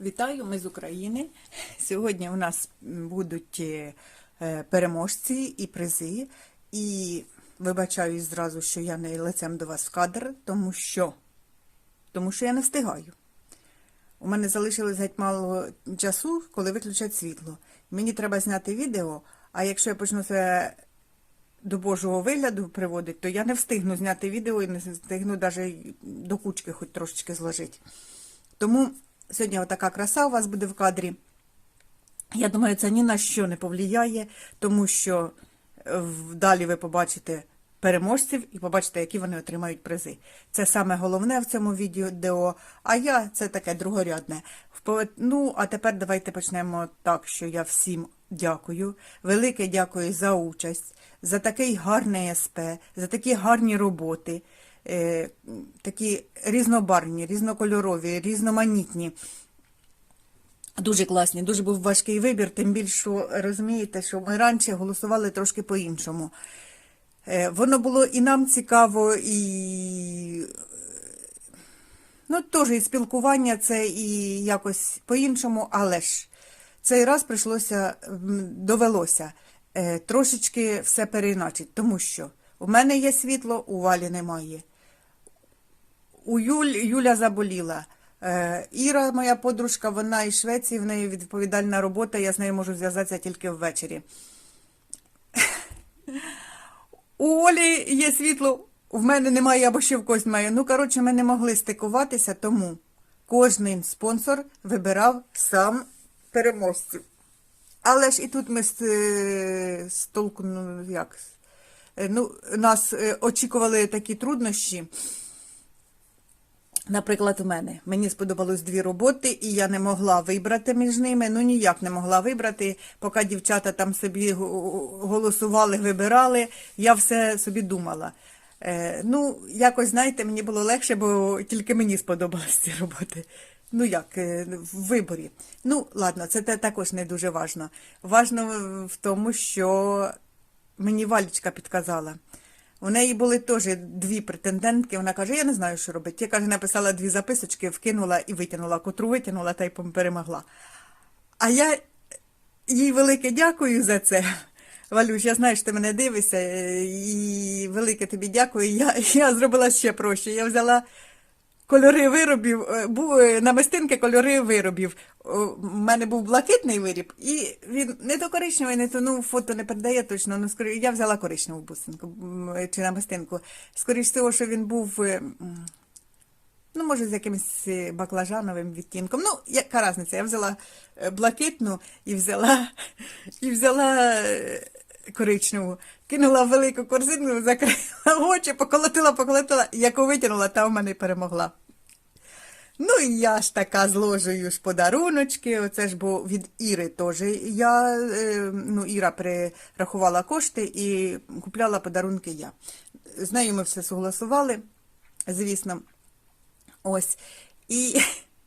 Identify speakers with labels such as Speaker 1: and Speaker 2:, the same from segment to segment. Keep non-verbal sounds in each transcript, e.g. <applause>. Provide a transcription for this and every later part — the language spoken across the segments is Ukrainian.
Speaker 1: Вітаю, ми з України. Сьогодні у нас будуть е, переможці і призи. І вибачаюсь зразу, що я не лицем до вас в кадр, тому що, тому що я не встигаю. У мене залишилось геть мало часу, коли виключать світло. Мені треба зняти відео, а якщо я почну це до Божого вигляду приводити, то я не встигну зняти відео і не встигну навіть до кучки хоч трошечки зложити. Тому сьогодні отака краса у вас буде в кадрі. Я думаю, це ні на що не повлияє, тому що е, далі ви побачите переможців і побачите, які вони отримають призи. Це саме головне в цьому відео, а я це таке другорядне. Ну, а тепер давайте почнемо так, що я всім дякую. Велике дякую за участь, за такий гарний СП, за такі гарні роботи такі різнобарвні, різнокольорові, різноманітні. Дуже класні, дуже був важкий вибір, тим більше розумієте, що ми раніше голосували трошки по-іншому. Е, Воно було і нам цікаво, і ну, теж і спілкування це і якось по-іншому, але ж цей раз прийшлося, довелося е, трошечки все переіначити, тому що у мене є світло, у Валі немає. У Юль, Юля заболіла. Е, Іра, моя подружка, вона із Швеції, в неї відповідальна робота, я з нею можу зв'язатися тільки ввечері. У Олі є світло, в мене немає або ще в когось має. Ну, коротше, ми не могли стикуватися, тому кожний спонсор вибирав сам переможців. Але ж і тут ми з, е, толку, ну як, е, ну, нас очікували такі труднощі. Наприклад, у мене мені сподобалось дві роботи, і я не могла вибрати між ними. Ну ніяк не могла вибрати. Поки дівчата там собі голосували, вибирали, я все собі думала. Е, ну, якось, знаєте, мені було легше, бо тільки мені сподобались ці роботи. Ну як, е, в виборі. Ну, ладно, це також не дуже важно. Важно в тому, що мені Валічка підказала. У неї були теж дві претендентки. Вона каже: я не знаю, що робити. Я каже, написала дві записочки, вкинула і витягнула, котру витягнула та й перемогла. А я їй велике дякую за це. Валюш, я знаю, що ти мене дивишся, е, і велике тобі дякую. Я, я зробила ще проще. Я взяла кольори виробів, е, е, намистинки кольори виробів. У мене був блакитний виріб, і він не то коричневий, не то ну фото не передає точно. Ну скорі, я взяла коричневу бусинку е, чи намистинку. Скоріше всього, що він був. Ну, може, з якимось баклажановим відтінком. Ну, яка різниця? Я взяла блакитну і взяла, <laughs> і взяла коричневу, кинула велику корзину, закрила <laughs> очі, поколотила, поколотила, яку витягнула, та в мене перемогла. Ну, і я ж така зложую ж подаруночки. Оце ж бо від Іри теж. Я, е, ну, Іра перерахувала кошти і купляла подарунки я. З нею ми все согласували, звісно. Ось. І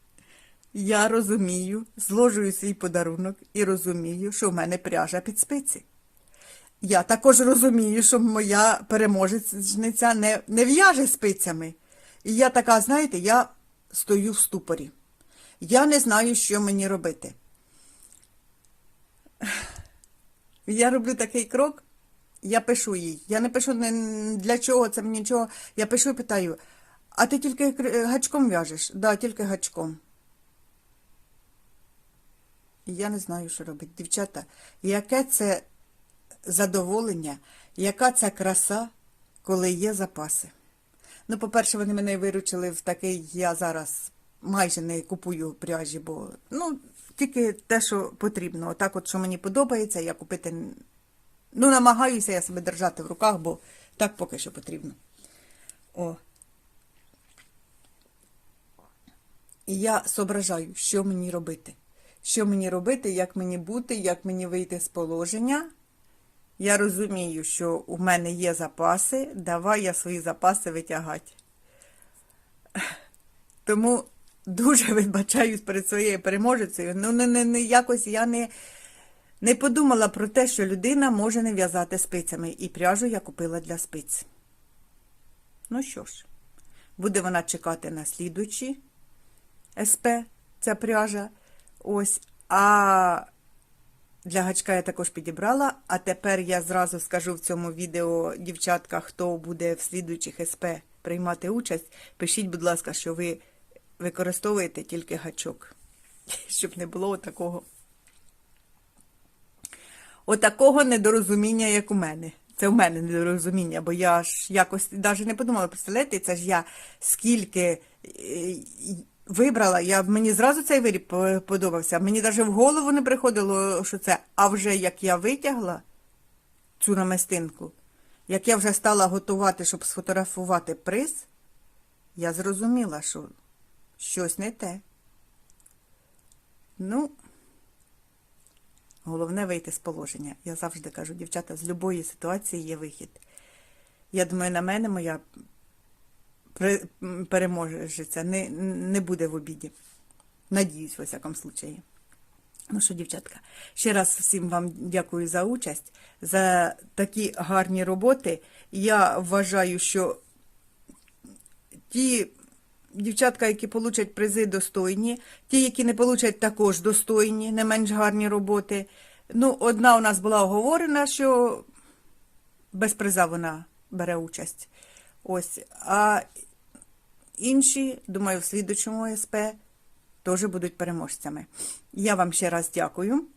Speaker 1: <laughs> я розумію, зложую свій подарунок і розумію, що в мене пряжа під спиці. Я також розумію, що моя переможецниця не, не в'яже спицями. І я така, знаєте, я стою в ступорі. Я не знаю, що мені робити. Я роблю такий крок, я пишу їй. Я не пишу для чого це мені нічого. Я пишу і питаю, а ти тільки гачком в'яжеш? Да, тільки гачком. Я не знаю, що робити. Дівчата, яке це задоволення, яка це краса, коли є запаси. Ну, по-перше, вони мене виручили в такий, я зараз майже не купую пряжі, бо ну, тільки те, що потрібно. Отак, от, що мені подобається, я купити. Ну, намагаюся я себе держати в руках, бо так поки що потрібно. О. І я зображаю, що мені робити. Що мені робити, як мені бути, як мені вийти з положення. Я розумію, що у мене є запаси, давай я свої запаси витягати. <laughs> Тому дуже вибачаюсь перед своєю переможецею. Ну, не, не, не, якось я не, не подумала про те, що людина може не в'язати спицями. І пряжу я купила для спиць. Ну що ж, буде вона чекати на слідучі СП, ця пряжа. Ось. А для гачка я також підібрала. А тепер я зразу скажу в цьому відео, дівчатка, хто буде в слідуючих СП приймати участь. Пишіть, будь ласка, що ви використовуєте тільки гачок. <laughs> Щоб не було такого. Отакого недорозуміння, як у мене. Це в мене недорозуміння, бо я ж якось навіть не подумала, представляєте, це ж я скільки е, вибрала, я, мені зразу цей виріб подобався. Мені навіть в голову не приходило, що це. А вже як я витягла цю намистинку, як я вже стала готувати, щоб сфотографувати приз, я зрозуміла, що щось не те. Ну, Головне вийти з положення. Я завжди кажу, дівчата, з будь-якої ситуації є вихід. Я думаю, на мене моя переможеця не, не буде в обіді. Надіюсь, в усякому случаї. Ну що, дівчатка, ще раз всім вам дякую за участь, за такі гарні роботи. Я вважаю, що ті дівчатка, які получать призи, достойні, ті, які не получать, також достойні, не менш гарні роботи. Ну, одна у нас була оговорена, що без приза вона бере участь. Ось. А інші, думаю, в слідучому СП теж будуть переможцями. Я вам ще раз дякую.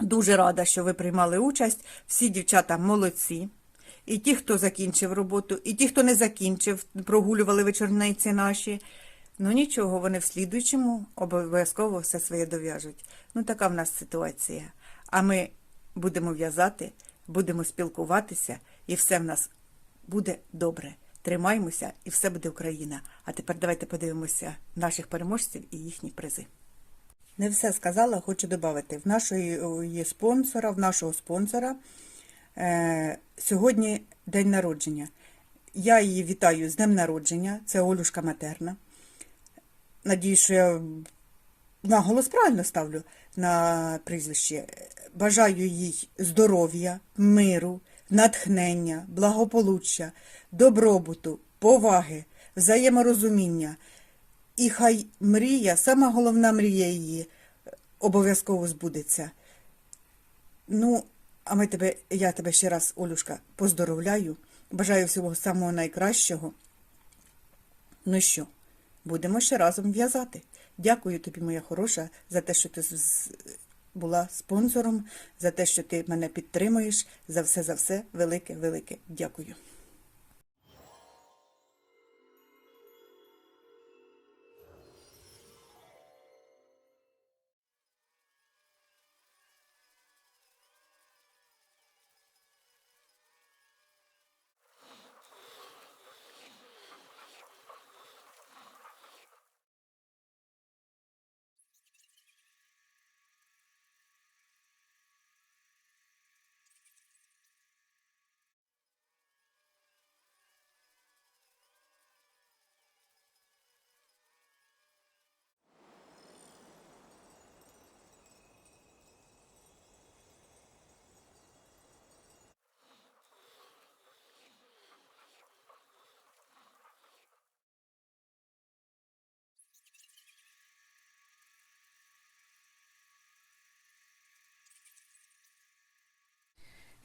Speaker 1: Дуже рада, що ви приймали участь. Всі дівчата молодці. І ті, хто закінчив роботу, і ті, хто не закінчив, прогулювали вечорниці наші. Ну нічого, вони в слідуючому обов'язково все своє дов'яжуть. Ну, така в нас ситуація. А ми будемо в'язати, будемо спілкуватися, і все в нас буде добре. Тримаймося, і все буде Україна. А тепер давайте подивимося наших переможців і їхні призи. Не все сказала, хочу додати. В нашої є спонсора, в нашого спонсора е, сьогодні день народження. Я її вітаю з днем народження. Це Олюшка Матерна. Надію, що я наголос правильно ставлю на прізвище. Бажаю їй здоров'я, миру, натхнення, благополуччя, добробуту, поваги, взаєморозуміння. І хай мрія, сама головна мрія її, обов'язково збудеться. Ну, а ми тебе, я тебе ще раз, Олюшка, поздоровляю. Бажаю всього самого найкращого. Ну що, будемо ще разом в'язати. Дякую тобі, моя хороша, за те, що ти була спонсором, за те, що ти мене підтримуєш. За все, за все, велике, велике дякую.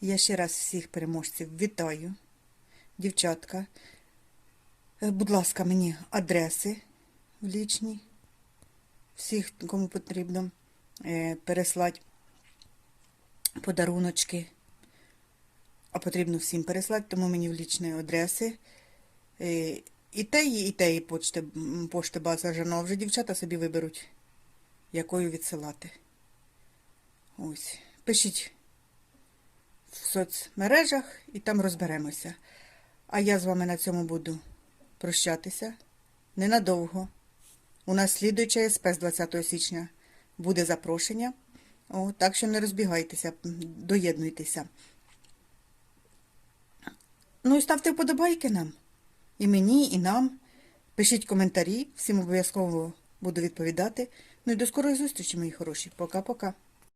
Speaker 1: Я ще раз всіх переможців вітаю. Дівчатка, е, будь ласка, мені адреси в лічній. Всіх, кому потрібно е, переслати подаруночки. А потрібно всім переслати, тому мені в лічні адреси. Е, І теї, і теї почти, пошти база вже дівчата собі виберуть, якою відсилати. Ось. Пишіть в соцмережах і там розберемося. А я з вами на цьому буду прощатися ненадовго. У нас слідуюча СП з 20 січня буде запрошення. О, так що не розбігайтеся, доєднуйтеся. Ну і ставте вподобайки нам. І мені, і нам. Пишіть коментарі, всім обов'язково буду відповідати. Ну і до скорої зустрічі, мої хороші. Пока-пока.